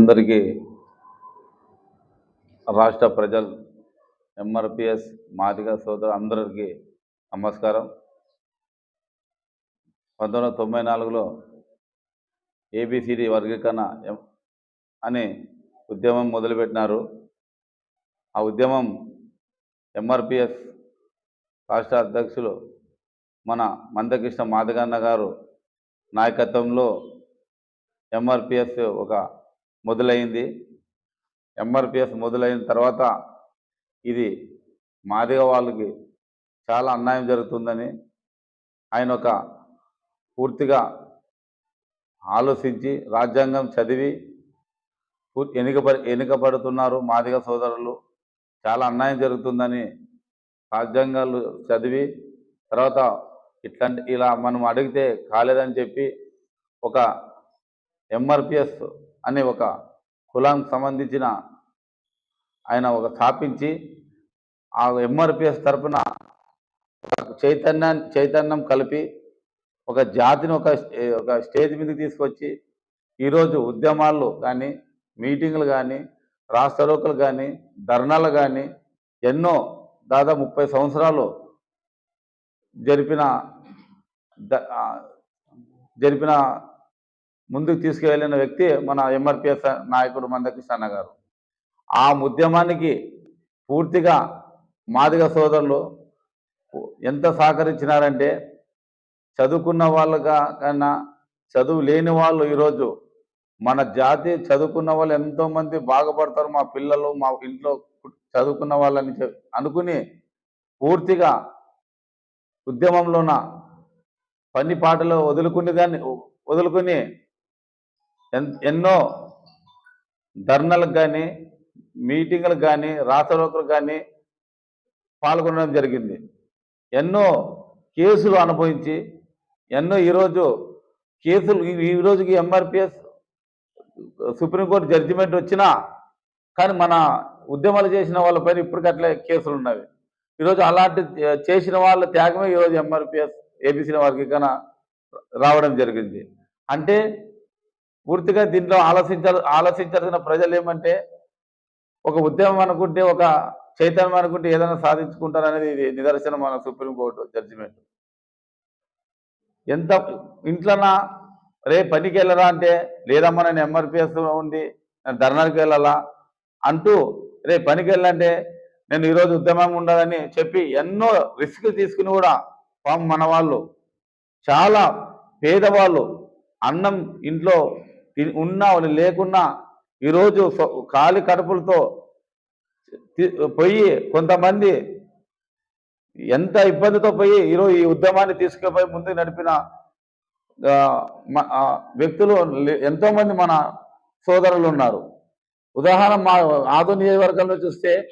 అందరికీ రాష్ట్ర ప్రజలు ఎంఆర్పిఎస్ మాదిగ సోదరు అందరికీ నమస్కారం. పంతొమ్మిది వందల తొంభై నాలుగులో ఏబిసిడి వర్గీకరణ ఎం- అనే ఉద్యమం మొదలుపెట్టినారు. ఆ ఉద్యమం ఎంఆర్పిఎస్ రాష్ట్ర అధ్యక్షులు మన మందకృష్ణ మాదిగన్న గారు నాయకత్వంలో ఎంఆర్పిఎస్ ఒక మొదలైంది. ఎంఆర్పిఎస్ మొదలైన తర్వాత ఇది మాదిగ వాళ్ళకి చాలా అన్యాయం జరుగుతుందని ఆయన ఒక పూర్తిగా ఆలోచించి రాజ్యాంగం చదివి ఎనుక ఎనుకబడుతున్నారు మాదిగ సోదరులు. చాలా అన్యాయం జరుగుతుందని రాజ్యాంగాలు చదివి తర్వాత ఇట్లాంటి ఇలా మనం అడిగితే కాలేదని చెప్పి ఒక ఎంఆర్పిఎస్ అనే ఒక కులానికి సంబంధించిన ఆయన ఒక స్థాపించి ఆ ఎంఆర్పిఎస్ తరఫున ఒక చైతన్యం చైతన్యం కలిపి ఒక జాతిని ఒక ఒక స్టేజ్ మీదకి తీసుకొచ్చి ఈరోజు ఉద్యమాలు కానీ మీటింగ్లు కానీ రాష్ట్రోకలు కానీ ధర్నాలు కానీ ఎన్నో దాదాపు ముప్పై సంవత్సరాలు జరిపిన జరిపిన ముందుకు తీసుకువెళ్ళిన వ్యక్తి మన ఎంఆర్పిఎస్ నాయకుడు మందకృష్ణ కృష్ణ గారు. ఆ ఉద్యమానికి పూర్తిగా మాదిగ సోదరులు ఎంత సహకరించినారంటే చదువుకున్న వాళ్ళగా కన్నా చదువు లేని వాళ్ళు ఈరోజు మన జాతి చదువుకున్న వాళ్ళు ఎంతోమంది బాగుపడతారు మా పిల్లలు మా ఇంట్లో చదువుకున్న వాళ్ళని చె- అనుకుని పూర్తిగా ఉద్యమంలోన పని పాటలు వదులుకుని కానీ వదులుకుని ఎన్నో ధర్నాలకు కానీ మీటింగ్లకు కానీ రాసరోకలకు కానీ పాల్గొనడం జరిగింది. ఎన్నో కేసులు అనుభవించి ఎన్నో ఈరోజు కేసులు ఈ- రోజుకి ఎంఆర్పిఎస్ సుప్రీంకోర్టు జడ్జిమెంట్ వచ్చినా కానీ మన ఉద్యమాలు చేసిన వాళ్ళపైన ఇప్పటికట్లే కేసులు ఉన్నవి. ఈరోజు అలాంటి చేసిన వాళ్ళ త్యాగమే ఈరోజు ఎంఆర్పిఎస్ ఏబిసిన కన రావడం జరిగింది. అంటే పూర్తిగా దీంట్లో ఆలోచించాలి ఆలోచించాల్సిన ప్రజలు ఏమంటే ఒక ఉద్యమం అనుకుంటే ఒక చైతన్యం అనుకుంటే ఏదైనా సాధించుకుంటారనేది ఇది నిదర్శనం మన సుప్రీంకోర్టు జడ్జిమెంట్. ఎంత ఇంట్లోనా రే పనికి వెళ్ళరా అంటే లేదమ్మా నేను ఎంఆర్పిఎస్ ఉంది నేను ధర్నాలకు వెళ్ళాలా? అంటూ రే పనికి వెళ్ళాలంటే నేను ఈరోజు ఉద్యమం ఉండదని చెప్పి ఎన్నో రిస్క్ తీసుకుని కూడా పాపం మన వాళ్ళు చాలా పేదవాళ్ళు అన్నం ఇంట్లో ఉన్నా లేకున్నా ఈరోజు సొ- ఖాళీ కడుపులతో పోయి కొంతమంది ఎంత ఇబ్బందితో పోయి ఈరోజు ఈ ఉద్యమాన్ని తీసుకుపోయి ముందు నడిపిన వ్యక్తులు లే- మన సోదరులు ఉన్నారు. ఉదాహరణ మా ఆదు నియోజకవర్గంలో చూస్తే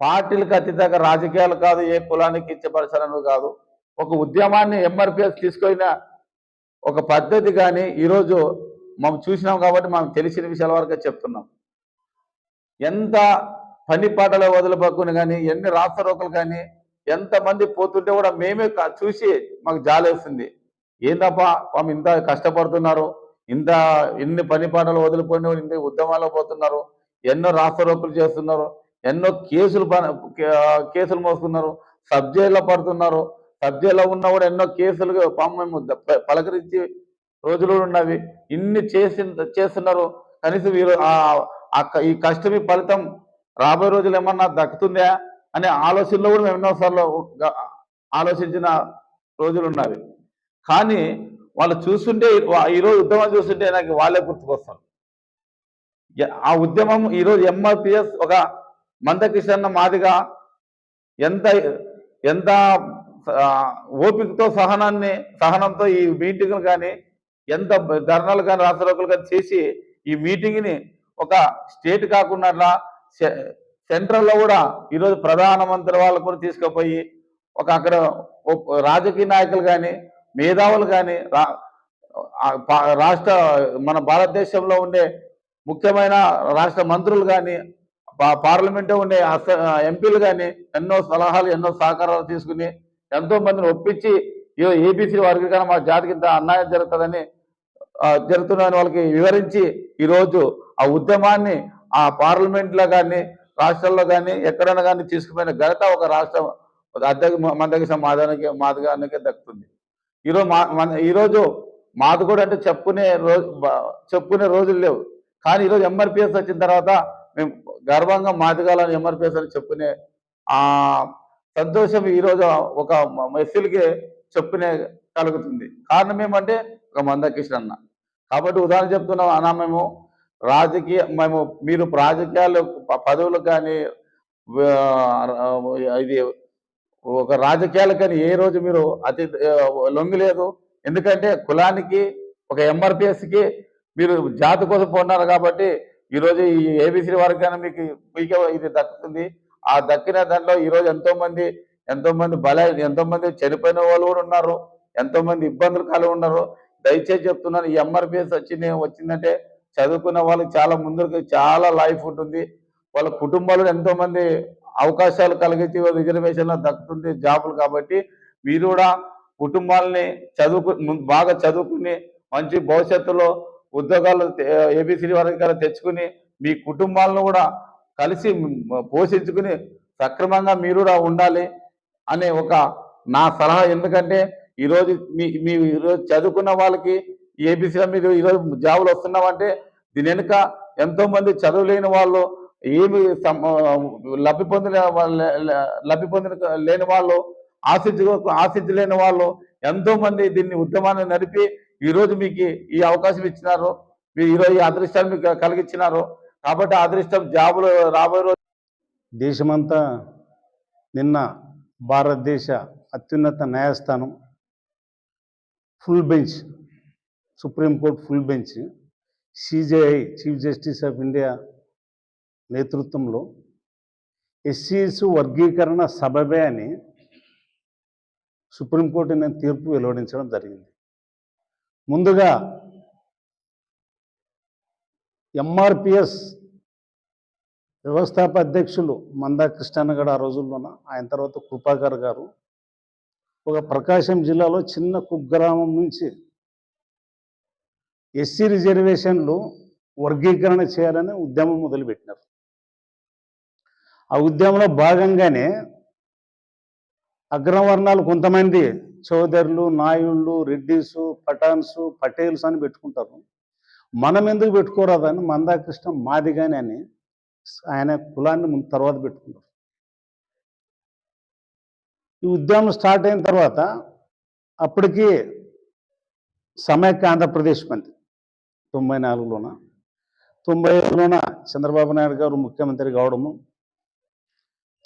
పార్టీలకు అతీతంగా రాజకీయాలు కాదు ఏ కులానికి ఇచ్చపరచాలని కాదు. ఒక ఉద్యమాన్ని ఎంఆర్పిఎస్ తీసుకొయిన ఒక పద్ధతి కానీ ఈరోజు మనం చూసినాం కాబట్టి మనం తెలిసిన విషయాల వరకు చెప్తున్నాం. ఎంత పని పాటలు వదిలిపక్కుని కానీ ఎన్ని రాష్ట్ర రోకలు కానీ ఎంతమంది పోతుంటే కూడా మేమే చూసి మాకు జాలేస్తుంది. ఏందప్ప పాము ఇంత కష్టపడుతున్నారు ఇంత ఇన్ని పని పాటలు వదిలిపోయిన ఇంత ఉద్యమాల్లో పోతున్నారు ఎన్నో రాష్ట్ర రోకలు చేస్తున్నారు ఎన్నో కేసులు కేసులు మోస్తున్నారు సబ్జైల్లో పడుతున్నారు సబ్జైల్లో ఉన్న కూడా ఎన్నో కేసులు పాపం మేము పలకరించి రోజులు కూడా ఉన్నవి ఇన్ని చేసి చేస్తున్నారు. కనీసం వీరు ఆ- ఈ కష్టమి ఫలితం రాబోయే రోజులు ఏమన్నా దక్కుతుందా అనే ఆలోచనలో కూడా మేము ఎన్నోసార్లు ఆలోచించిన రోజులు ఉన్నవి కానీ వాళ్ళు చూస్తుంటే ఈరోజు ఉద్యమం చూస్తుంటే నాకు వాళ్ళే గుర్తుకొస్తారు. ఆ ఉద్యమం ఈరోజు ఎంఆర్పిఎస్ ఒక మందకృష్ణ మాదిగా ఎంత ఎంత ఓపికతో సహనాన్ని సహనంతో ఈ మీటింగ్లు కానీ ఎంత ధర్నాలు కానీ రాష్ట్రోకులు కానీ చేసి ఈ మీటింగ్ని ఒక స్టేట్ కాకుండా సె- సెంట్రల్లో కూడా ఈరోజు ప్రధానమంత్రి వాళ్ళు కూడా తీసుకుపోయి ఒక అక్కడ రాజకీయ నాయకులు కానీ మేధావులు కానీ రా రాష్ట్ర మన భారతదేశంలో ఉండే ముఖ్యమైన రాష్ట్ర మంత్రులు కానీ పార్లమెంట్లో ఉండే ఎంపీలు కానీ ఎన్నో సలహాలు ఎన్నో సహకారాలు తీసుకుని ఎంతో మందిని ఒప్పించి ఏబిసి వర్గీకరణ మా జాతికి ఇంత అన్యాయం జరుగుతుందని జరుగుతున్నాయని జరుగుతున్న వాళ్ళకి వివరించి ఈరోజు ఆ ఉద్యమాన్ని ఆ పార్లమెంట్లో కానీ రాష్ట్రాల్లో కానీ ఎక్కడైనా కానీ తీసుకుపోయిన ఘనత ఒక రాష్ట్రం అధ్యక్ష మందకృష్ణ మాధవానికి మాధగానికి దక్కుతుంది. ఈరోజు మా మన ఈరోజు మాది కూడా అంటే చెప్పుకునే రోజు చెప్పుకునే రోజులు లేవు. కానీ ఈరోజు ఎంఆర్పిఎస్ వచ్చిన తర్వాత మేము గర్వంగా మాదిగాలని ఎంఆర్పిఎస్ అని చెప్పుకునే ఆ సంతోషం ఈరోజు ఒక మెస్సులకి చెప్పుకునే కలుగుతుంది. కారణం ఏమంటే ఒక మందకృష్ణ అన్న. కాబట్టి ఉదాహరణ చెప్తున్నాం అన్న మేము రాజకీయ మేము మీరు రాజకీయాలు పదవులు కానీ ఇది ఒక రాజకీయాలు కానీ ఏ రోజు మీరు అతి లొంగిలేదు. ఎందుకంటే కులానికి ఒక ఎంఆర్పిఎస్కి మీరు జాతి కోసం పోన్నారు కాబట్టి ఈరోజు ఈ ఏబిసి వారికి కానీ మీకు మీకు ఇది దక్కుతుంది. ఆ దక్కిన దాంట్లో ఈరోజు ఎంతోమంది ఎంతోమంది బల ఎంతోమంది చనిపోయిన వాళ్ళు కూడా ఉన్నారు. ఎంతోమంది ఇబ్బందులు కలిగి ఉన్నారు దయచేసి చెప్తున్నాను ఈ ఎంఆర్పిఎస్ వచ్చింది వచ్చిందంటే చదువుకున్న వాళ్ళకి చాలా ముందుకు చాలా లైఫ్ ఉంటుంది. వాళ్ళ కుటుంబాలు ఎంతోమంది అవకాశాలు కలిగించి రిజర్వేషన్లో దక్కుతుంది జాబులు కాబట్టి మీరు కూడా కుటుంబాలని చదువుకు బాగా చదువుకుని మంచి భవిష్యత్తులో ఉద్యోగాలు ఏబిసిడి వర్గాలు తెచ్చుకుని మీ కుటుంబాలను కూడా కలిసి పోషించుకుని సక్రమంగా మీరు కూడా ఉండాలి అనే ఒక నా సలహా. ఎందుకంటే ఈరోజు మీ మీ ఈరోజు చదువుకున్న వాళ్ళకి ఏబీసీలో మీరు ఈరోజు జాబులు వస్తున్నామంటే దీని వెనుక ఎంతోమంది చదువులేని వాళ్ళు ఏమి లబ్ధి పొందిన లబ్ధి పొందిన లేని వాళ్ళు ఆశించు ఆశించలేని వాళ్ళు ఎంతోమంది దీన్ని ఉద్యమాన్ని నడిపి ఈరోజు మీకు ఈ అవకాశం ఇచ్చినారు. మీరు ఈరోజు ఈ అదృష్టాన్ని మీకు కలిగించినారు. కాబట్టి అదృష్టం జాబులు రాబోయే రోజు దేశమంతా నిన్న భారతదేశ అత్యున్నత న్యాయస్థానం full bench supreme court full bench CJI chief justice of India నేతృత్వంలో ఎస్సీస్ వర్గీకరణ సబబే అని సుప్రీంకోర్టు నేను తీర్పు వెలువడించడం జరిగింది. ముందుగా ఎంఆర్పిఎస్ వ్యవస్థాప అధ్యక్షులు మందా కృష్ణన్న గారు ఆ రోజుల్లోన ఆయన తర్వాత కృపాకర్ గారు ఒక ప్రకాశం జిల్లాలో చిన్న కుగ్రామం నుంచి ఎస్సీ రిజర్వేషన్లు వర్గీకరణ చేయాలని ఉద్యమం మొదలుపెట్టినారు. ఆ ఉద్యమంలో భాగంగానే అగ్రవర్ణాలు కొంతమంది చౌదరులు నాయుళ్ళు రెడ్డిస్ పటాన్స్ పటేల్స్ అని పెట్టుకుంటారు. మనం ఎందుకు పెట్టుకోరాదని మందాకృష్ణ మాదిగాని అని ఆయన కులాన్ని ముందు తర్వాత పెట్టుకుంటారు ఈ ఉద్యమం స్టార్ట్ అయిన తర్వాత అప్పటికి సమైక్య ఆంధ్రప్రదేశ్ మంది తొంభై నాలుగులోన తొంభై ఏడులోన చంద్రబాబు నాయుడు గారు ముఖ్యమంత్రి కావడము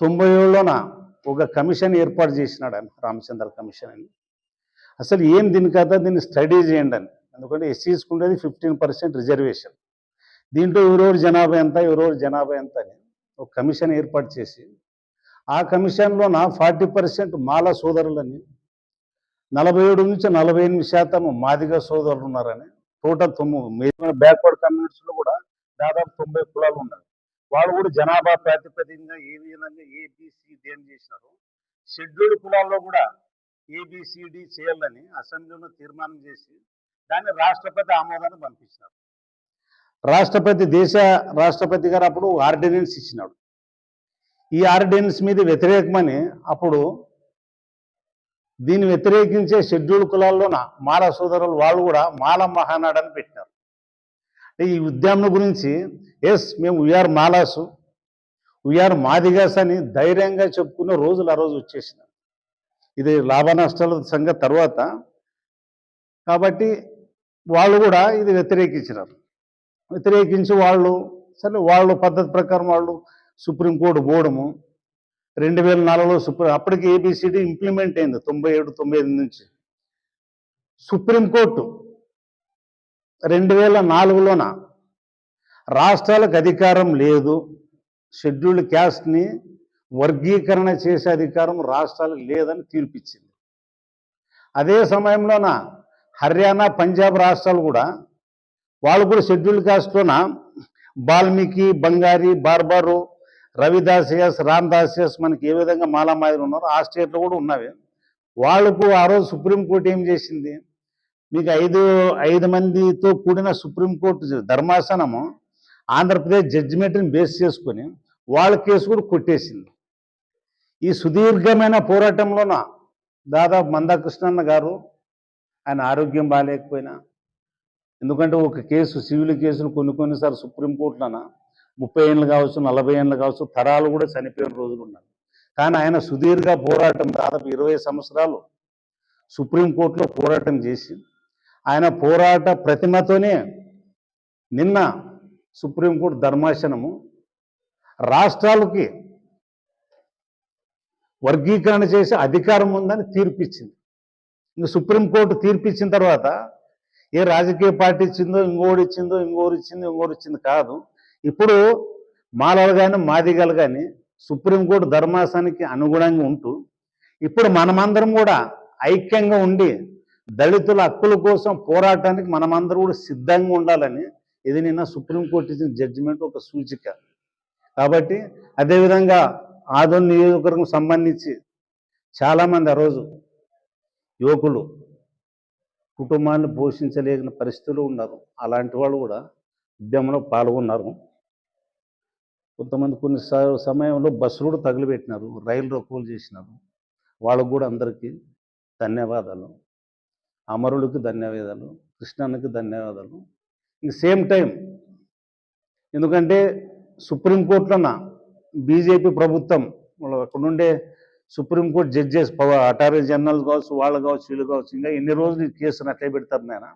తొంభై ఏడులోన ఒక కమిషన్ ఏర్పాటు చేసినాడు ఆయన రామచంద్ర కమిషన్ అని. అసలు ఏం దీని కదా దీన్ని స్టడీ చేయండి అని. ఎందుకంటే ఎస్సీస్కి ఉండేది ఫిఫ్టీన్ పర్సెంట్ రిజర్వేషన్. దీంట్లో ఎవరెవరు జనాభా ఎంత ఎవరెవరు జనాభా ఎంత అని ఒక కమిషన్ ఏర్పాటు చేసి ఆ కమిషన్లోన ఫార్టీ పర్సెంట్ మాల సోదరులని నలభై ఏడు నుంచి నలభై ఎనిమిది శాతం మాదిగ సోదరులు ఉన్నారని టోటల్ తొమ్మిది బ్యాక్వర్డ్ కమ్యూనిటీస్లో కూడా దాదాపు తొంభై కులాలు ఉన్నారు. వాళ్ళు కూడా జనాభా ప్రాతిపదికంగా ఏ విధంగా ఏబిసిడి అని చేసినారు షెడ్యూల్డ్ కులాల్లో కూడా ఏబిసిడి చేయాలని అసెంబ్లీలో తీర్మానం చేసి దాన్ని రాష్ట్రపతి ఆమోదాన్ని పంపించినారు. రాష్ట్రపతి దేశ రాష్ట్రపతి గారు అప్పుడు ఆర్డినెన్స్ ఇచ్చినాడు. ఈ ఆర్డినెన్స్ మీద వ్యతిరేకమని అప్పుడు దీన్ని వ్యతిరేకించే షెడ్యూల్ కులాల్లోన మాల సోదరులు వాళ్ళు కూడా మాల మహానాడు అని పెట్టినారు ఈ ఉద్యమం గురించి ఎస్ మేము వీఆర్ మాలాసు వీఆర్ మాదిగాస్ అని ధైర్యంగా చెప్పుకున్న రోజులు ఆ రోజు వచ్చేసినారు ఇది లాభ నష్టాల సంగతి తర్వాత. కాబట్టి వాళ్ళు కూడా ఇది వ్యతిరేకించినారు. వ్యతిరేకించి వాళ్ళు సరే వాళ్ళు పద్ధతి ప్రకారం వాళ్ళు సుప్రీంకోర్టు పోవడము. రెండు వేల నాలుగులో సుప్రీం అప్పటికి ఏబిసిడి ఇంప్లిమెంట్ అయింది తొంభై ఏడు తొంభై ఎనిమిది నుంచి. సుప్రీంకోర్టు రెండు వేల నాలుగులోన రాష్ట్రాలకు అధికారం లేదు. షెడ్యూల్డ్ క్యాస్ట్ని వర్గీకరణ చేసే అధికారం రాష్ట్రాలకు లేదని తీర్పిచ్చింది. అదే సమయంలోన హర్యానా పంజాబ్ రాష్ట్రాలు కూడా వాళ్ళు కూడా షెడ్యూల్డ్ కాస్ట్లోన వాల్మీకి బంగారి బార్బారు రవిదాసియస్ రామ్దాసియస్ మనకి ఏ విధంగా మాలామాదిరి ఉన్నారో ఆ స్టేట్లో కూడా ఉన్నవి. వాళ్ళకు ఆ రోజు సుప్రీంకోర్టు ఏం చేసింది? మీకు ఐదు ఐదు మందితో కూడిన సుప్రీంకోర్టు ధర్మాసనము ఆంధ్రప్రదేశ్ జడ్జిమెంట్ని బేస్ చేసుకొని వాళ్ళ కేసు కూడా కొట్టేసింది. ఈ సుదీర్ఘమైన పోరాటంలోన దాదాపు మందాకృష్ణన్న గారు ఆయన ఆరోగ్యం బాగాలేకపోయినా ఎందుకంటే ఒక కేసు సివిల్ కేసులు కొన్ని కొన్నిసార్లు సుప్రీంకోర్టులోనా ముప్పై ఏళ్ళు కావచ్చు నలభై ఏళ్ళు కావచ్చు తరాలు కూడా చనిపోయిన రోజులు ఉన్నాయి. కానీ ఆయన సుదీర్ఘ పోరాటం దాదాపు ఇరవై సంవత్సరాలు సుప్రీంకోర్టులో పోరాటం చేసి ఆయన పోరాట ప్రతిమతోనే నిన్న సుప్రీంకోర్టు ధర్మాసనము రాష్ట్రాలకి వర్గీకరణ చేసే అధికారం ఉందని తీర్పిచ్చింది. ఇంక సుప్రీంకోర్టు తీర్పిచ్చిన తర్వాత ఏ రాజకీయ పార్టీ ఇచ్చిందో ఇంకోటి ఇచ్చిందో ఇంకోటి ఇచ్చిందో ఇంకోటి ఇచ్చింది కాదు. ఇప్పుడు మాలలు కానీ మాదిగలు కానీ సుప్రీంకోర్టు ధర్మాసనానికి అనుగుణంగా ఉంటూ ఇప్పుడు మనమందరం కూడా ఐక్యంగా ఉండి దళితుల హక్కుల కోసం పోరాటానికి మనమందరం కూడా సిద్ధంగా ఉండాలని ఇది నిన్న సుప్రీంకోర్టు ఇచ్చిన జడ్జిమెంట్ ఒక సూచిక. కాబట్టి అదేవిధంగా ఆదోన్ నియోజకవర్గం సంబంధించి చాలామంది ఆ రోజు యువకులు కుటుంబాన్ని పోషించలేని పరిస్థితులు ఉన్నారు. అలాంటి వాళ్ళు కూడా ఉద్యమంలో పాల్గొన్నారు. కొంతమంది కొన్ని స- సమయంలో బస్సులు కూడా తగిలిపెట్టినారు. రైలు రొక్కులు చేసినారు. వాళ్ళకు కూడా అందరికీ ధన్యవాదాలు. అమరులకు ధన్యవాదాలు. కృష్ణన్నకి ధన్యవాదాలు. ఈ సేమ్ టైం ఎందుకంటే సుప్రీంకోర్టులోన బీజేపీ ప్రభుత్వం వాళ్ళు అక్కడ ఉండే సుప్రీంకోర్టు జడ్జెస్ అటార్నీ జనరల్ కావచ్చు వాళ్ళు కావచ్చు వీళ్ళు కావచ్చు ఇంకా ఎన్ని రోజులు కేసును అట్లే పెడతారు నాయన?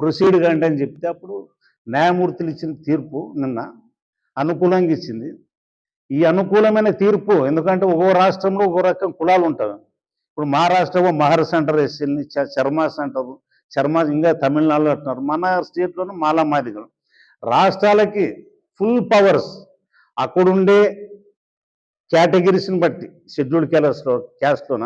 ప్రొసీడ్ కంటే అని చెప్తే అప్పుడు న్యాయమూర్తులు ఇచ్చిన తీర్పు నిన్న అనుకూలంగా ఇచ్చింది. ఈ అనుకూలమైన తీర్పు ఎందుకంటే ఒక్కో రాష్ట్రంలో ఒక్కో రకం కులాలు ఉంటారు ఇప్పుడు మహారాష్ట్రలో మహర్స్ అంటారు ఎస్సీని చర్మాస్ అంటారు చర్మా ఇంకా తమిళనాడులో అంటున్నారు. మన స్టేట్లోనూ మాలా మాదిగలు. రాష్ట్రాలకి ఫుల్ పవర్స్ అక్కడుండే కేటగిరీస్ని బట్టి షెడ్యూల్ క్యాలర్స్లో క్యాస్ట్లోన?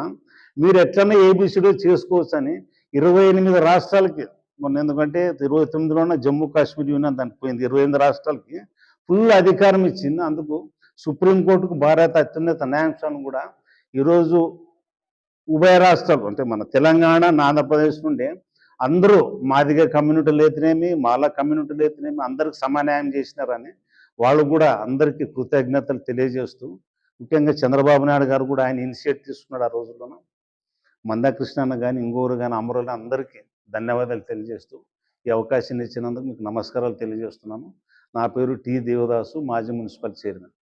మీరు ఎట్లన్నా ఏబిసిడీ చేసుకోవచ్చు అని ఇరవై ఎనిమిది రాష్ట్రాలకి మొన్న ఎందుకంటే ఇరవై తొమ్మిదిలోనే జమ్మూ కాశ్మీర్ యూనియన్ దానికి పోయింది. ఇరవై ఎనిమిది రాష్ట్రాలకి ఫుల్ అధికారం ఇచ్చింది. అందుకు సుప్రీంకోర్టుకు భారత అత్యున్నత న్యాయస్థానం కూడా ఈరోజు ఉభయ రాష్ట్రాలు అంటే మన తెలంగాణ ఆంధ్రప్రదేశ్ నుండి అందరూ మాదిగ కమ్యూనిటీలు అయితేనేమి మాల కమ్యూనిటీలు అయితేనేమి అందరికి సమాన్యాయం చేసినారని వాళ్ళు కూడా అందరికీ కృతజ్ఞతలు తెలియజేస్తూ ముఖ్యంగా చంద్రబాబు నాయుడు గారు కూడా ఆయన ఇనిషియేట్ తీసుకున్నాడు ఆ రోజుల్లోనూ. మందాకృష్ణన్న కానీ ఇంకోరు కానీ అమరులు అందరికీ ధన్యవాదాలు తెలియజేస్తూ ఈ అవకాశాన్ని ఇచ్చినందుకు మీకు నమస్కారాలు తెలియజేస్తున్నాను. నా పేరు టి దేవదాసు మాజీ మున్సిపల్ చైర్మన్.